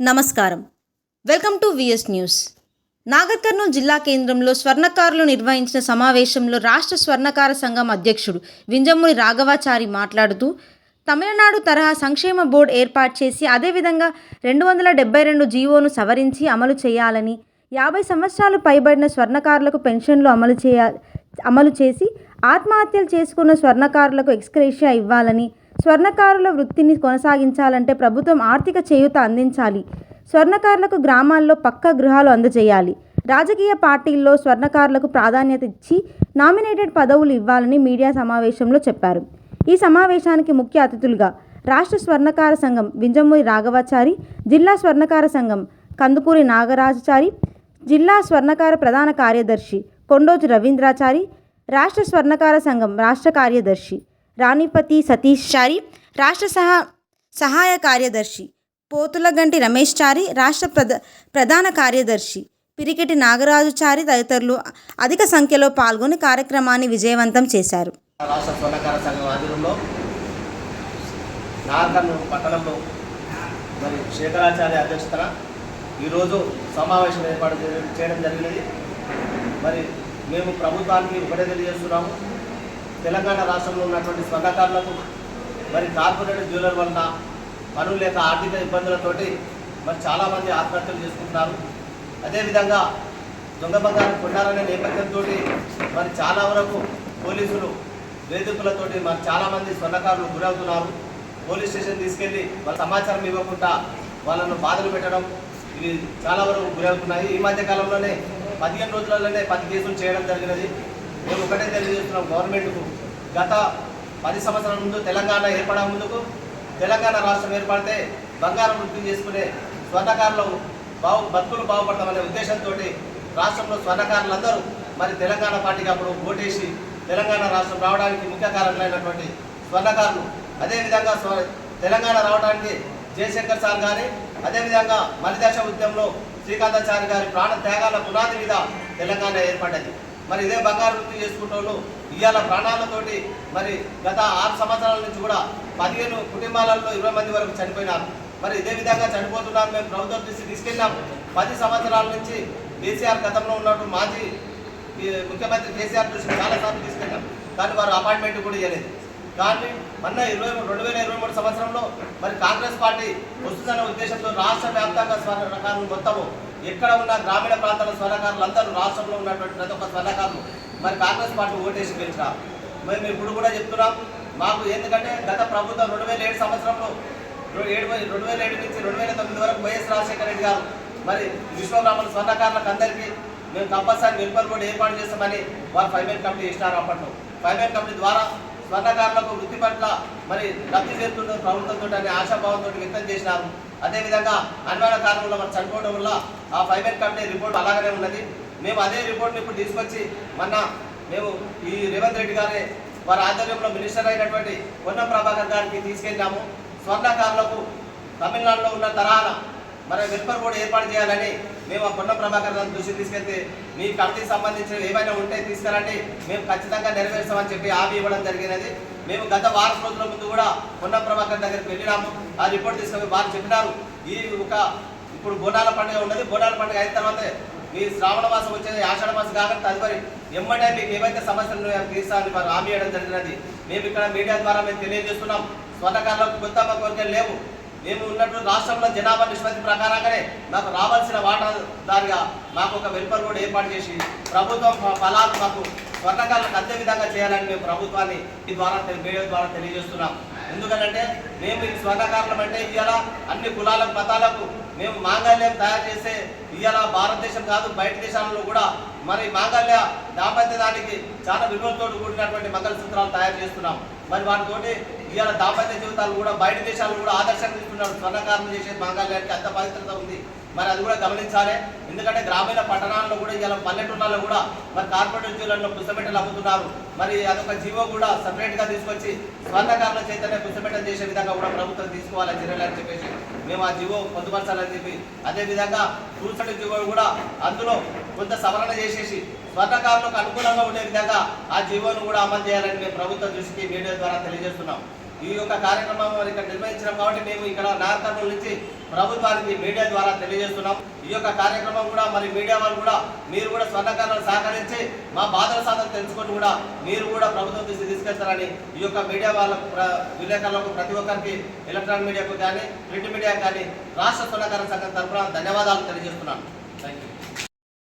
నమస్కారం. Welcome to VS news. Nagarkurnool జిల్లా కేంద్రంలో స్వర్ణకారులు నిర్వహించిన సమావేశంలో రాష్ట్ర స్వర్ణకార సంఘం అధ్యక్షుడు వింజమూరి రాఘవాచారి మాట్లాడుతూ తమిళనాడు తరహా సంక్షేమ బోర్డు ఏర్పాటు చేసి అదేవిధంగా రెండు వందల డెబ్బై రెండు జీవోను సవరించి అమలు చేయాలని యాభై సంవత్సరాలు పైబడిన స్వర్ణకారులకు పెన్షన్లు అమలు చేయ అమలు చేసి ఆత్మహత్యలు చేసుకున్న స్వర్ణకారులకు ఎక్స్క్రేషియా ఇవ్వాలని స్వర్ణకారుల వృత్తిని కొనసాగించాలంటే ప్రభుత్వం ఆర్థిక చేయూత అందించాలి. స్వర్ణకారులకు గ్రామాల్లో పక్కా గృహాలు అందజేయాలి. రాజకీయ పార్టీల్లో స్వర్ణకారులకు ప్రాధాన్యత ఇచ్చి నామినేటెడ్ పదవులు ఇవ్వాలని మీడియా సమావేశంలో చెప్పారు. ఈ సమావేశానికి ముఖ్య అతిథులుగా రాష్ట్ర స్వర్ణకార సంఘం వింజమూరి రాఘవాచారి జిల్లా స్వర్ణకార సంఘం కందుకూరి నాగరాజచారి జిల్లా స్వర్ణకార ప్రధాన కార్యదర్శి కొండోజు రవీంద్రాచారి రాష్ట్ర స్వర్ణకార సంఘం రాష్ట్ర కార్యదర్శి రాణిపతి సతీష్ చారి రాష్ట్ర సహా సహాయ కార్యదర్శి పోతులగంటి రమేష్ చారి రాష్ట్ర ప్రధ ప్రధాన కార్యదర్శి పిరికెటి నాగరాజుచారి తదితరులు అధిక సంఖ్యలో పాల్గొని కార్యక్రమాన్ని విజయవంతం చేశారు. రాష్ట్ర స్వర్ణకార సంఘం ఆధ్వర్యంలో నాగర్ను పట్టణంలో మరి శేఖరాచార్య అధ్యక్షతన ఈరోజు సమావేశం ఏర్పాటు చేయడం జరిగినది. మరి మేము ప్రభుత్వానికి ఒకటే తెలియజేస్తున్నాము. తెలంగాణ రాష్ట్రంలో ఉన్నటువంటి స్వర్ణకారులకు మరి కార్పొరేట్ జ్యువెలర్ వలన పనులు లేక ఆర్థిక ఇబ్బందులతోటి మరి చాలామంది ఆత్మహత్యలు చేసుకుంటున్నారు. అదేవిధంగా దొంగ బంగారం కొట్టాలనే నేపథ్యంతో మరి చాలా వరకు పోలీసులు వేదికలతోటి మరి చాలామంది స్వర్ణకారులు గురవుతున్నారు. పోలీస్ స్టేషన్ తీసుకెళ్ళి వాళ్ళ సమాచారం ఇవ్వకుండా వాళ్ళను బాధలు పెట్టడం ఇవి చాలా వరకు గురవుతున్నాయి. ఈ మధ్య కాలంలోనే పదిహేను రోజులలోనే పది కేసులు చేయడం జరిగినది. మేము ఒకటే తెలియజేస్తున్నాం గవర్నమెంట్కు. గత పది సంవత్సరాల ముందు తెలంగాణ ఏర్పడ ముందుకు తెలంగాణ రాష్ట్రం ఏర్పడితే బంగారం వృద్ధి చేసుకునే స్వర్ణకారులు బాగు బతుకులు బాగుపడతామనే ఉద్దేశంతో రాష్ట్రంలో స్వర్ణకారులందరూ మరి తెలంగాణ పార్టీకి అప్పుడు ఓటేసి తెలంగాణ రాష్ట్రం రావడానికి ముఖ్య కారణమైనటువంటి స్వర్ణకారులు. అదేవిధంగా స్వ తెలంగాణ రావడానికి జయశంకర్ సార్ గారి అదేవిధంగా మలిదశ ఉద్యమంలో శ్రీకాంతాచారి గారి ప్రాణ త్యాగాల పునాది మీద తెలంగాణ ఏర్పడ్డది. మరి ఇదే బంగారు వృత్తి చేసుకుంటూ ఇవాళ ప్రాణాలతోటి మరి గత ఆరు సంవత్సరాల నుంచి కూడా పదిహేను కుటుంబాలలో ఇరవై మంది వరకు చనిపోయినారు. మరి ఇదే విధంగా చనిపోతున్నారు. మేము ప్రభుత్వం దృష్టి తీసుకెళ్ళాం పది సంవత్సరాల నుంచి కేసీఆర్ గతంలో ఉన్నట్టు మాజీ ఈ ముఖ్యమంత్రి కేసీఆర్ దృష్టికి చాలాసార్లు తీసుకెళ్ళాం. కానీ వారు అపాయింట్మెంట్ కూడా ఇవ్వలేదు కానీ మొన్న ఇరవై మూడు రెండు వేల ఇరవై మూడు సంవత్సరంలో మరి కాంగ్రెస్ పార్టీ వస్తుందన్న ఉద్దేశంతో రాష్ట్ర వ్యాప్తంగా స్వర్ణకారులు మొత్తము ఎక్కడ ఉన్న గ్రామీణ ప్రాంతాల స్వర్ణకారులు అందరూ రాష్ట్రంలో ఉన్నటువంటి ప్రతి ఒక్క స్వర్ణకారులు మరి కాంగ్రెస్ పార్టీ ఓటేసి మరి మేము ఇప్పుడు కూడా చెప్తున్నాం మాకు ఎందుకంటే గత ప్రభుత్వం రెండు వేల ఏడు సంవత్సరంలో ఏడు రెండు వేల ఏడు నుంచి రెండు వేల తొమ్మిది వరకు వైఎస్ రాజశేఖర రెడ్డి గారు మరి విశ్వగ్రామాల స్వర్ణకారులకు అందరికీ మేము కంపల్సరీ వెల్ఫేర్ బోర్డు ఏర్పాటు చేస్తామని వారు ఫైనాన్స్ కమిటీ ఇచ్చినారు అప్పట్లో. ఫైనాన్స్ కమిటీ ద్వారా స్వర్ణకారులకు వృత్తి పట్ల మరి లబ్ధి చేరుతున్న ప్రభుత్వంతో అనే ఆశాభావంతో వ్యక్తం చేసినారు. అదేవిధంగా అన్వయ కారణంలో మరి చనిపోవడం వల్ల ఆ ఫైబర్ కంపెనీ రిపోర్ట్ అలాగనే ఉన్నది. మేము అదే రిపోర్ట్ని ఇప్పుడు తీసుకొచ్చి మొన్న మేము ఈ రేవంత్ రెడ్డి గారి వారి ఆధ్వర్యంలో మినిస్టర్ అయినటువంటి పొన్నం ప్రభాకర్ గారికి తీసుకెళ్ళాము. స్వర్ణకారులకు తమిళనాడులో ఉన్న తరహాన మరి వెల్ఫేర్ బోర్డు ఏర్పాటు చేయాలని మేము ఆ పొన్నం ప్రభాకర్ గారి దృష్టి తీసుకెళ్తే మీ కమిటీకి సంబంధించిన ఏమైనా ఉంటే తీసుకురండి. మేము ఖచ్చితంగా నెరవేర్చామని చెప్పి హామీ ఇవ్వడం జరిగినది. మేము గత వారం రోజుల ముందు కూడా పొన్న ప్రభాకర్ దగ్గరికి వెళ్ళినాము. ఆ రిపోర్ట్ తీసుకొని వారు చెప్పినారు. ఈ ఒక ఇప్పుడు బోనాల పండుగ ఉన్నది. బోనాల పండుగ అయిన తర్వాత మీ శ్రావణ మాసం వచ్చేది ఆషాఢ మాసం కాకుండా తదుపరి ఎమ్మటే మీకు ఏవైతే సమస్యలు ఉన్నాయో తీర్చాలని వారు హామీ ఇవ్వడం జరిగినది. మేము ఇక్కడ మీడియా ద్వారా మేము తెలియజేస్తున్నాం. స్వతకాలకు కొత్త కోరికలు లేవు. మేము ఉన్నట్టు రాష్ట్రంలో జనాభా నిష్పత్తి ప్రకారంగానే మాకు రావాల్సిన వాటాదారుగా మాకు ఒక వెల్ఫేర్ బోర్డు ఏర్పాటు చేసి ప్రభుత్వం ఫలాలు మాకు స్వర్ణకారులకు అందే విధంగా చేయాలని మేము ప్రభుత్వాన్ని ఈ ద్వారా మీడియా ద్వారా తెలియజేస్తున్నాం. ఎందుకంటే మేము ఈ స్వర్ణకారులం అంటే ఇవాళ అన్ని కులాలకు మతాలకు మేము మాంగళ్యం తయారు చేసే ఇవాళ భారతదేశం కాదు బయట దేశాలలో కూడా మరి మాంగళ్య దాంపత్యదానికి చాలా విలువలతో కూడినటువంటి మంగళసూత్రాలు తయారు చేస్తున్నాం. మరి వాటితోటి ఇవాళ దాంపత్య జీవితాలు కూడా బయట దేశాలు కూడా ఆదర్శంగా తీసుకున్నారు స్వర్ణకారులు చేసే బంగాళానికి అంత పవిత్రత ఉంది. మరి అది కూడా గమనించాలి. ఎందుకంటే గ్రామీణ పట్టణాల్లో కూడా ఇలా పల్లెటూళ్ళలో కూడా మరి కార్పొరేట్ జ్యువెలర్లో పుస్తమెట్టలు అమ్ముతున్నారు. మరి అదొక జీవో కూడా సపరేట్గా తీసుకొచ్చి స్వర్ణకారుల చైతన్య పుస్తమెట్టలు చేసే విధంగా కూడా ప్రభుత్వం తీసుకోవాలని చర్యలని చెప్పేసి మేము ఆ జీవో పొందుపరచాలని చెప్పి. అదేవిధంగా టూల్సెట్ జీవో కూడా అందులో కొంత సవరణ చేసేసి స్వర్ణకారులకు అనుకూలంగా ఉండే విధంగా ఆ జీవోను కూడా అమలు చేయాలని మేము ప్రభుత్వం దృష్టికి మీడియా ద్వారా తెలియజేస్తున్నాం. ఈ యొక్క కార్యక్రమం మరి ఇక్కడ నిర్వహించడం కాబట్టి మేము ఇక్కడ నాగర్ కర్నూలు నుంచి ప్రభుత్వానికి మీడియా ద్వారా తెలియజేస్తున్నాం. ఈ యొక్క కార్యక్రమం కూడా మరి మీడియా వాళ్ళు కూడా మీరు కూడా స్వర్ణకారులను సహకరించి మా బాధల సాధన తెలుసుకొని కూడా మీరు కూడా ప్రభుత్వం దృష్టి తీసుకెళ్తారని ఈ యొక్క మీడియా వాళ్ళ ప్ర- విలేకరులకు ప్రతి ఒక్కరికి ఎలక్ట్రానిక్ మీడియాకు కానీ ప్రింట్ మీడియా కానీ రాష్ట్ర స్వర్ణకార సంఘం తరఫున ధన్యవాదాలు తెలియజేస్తున్నాను. Thank you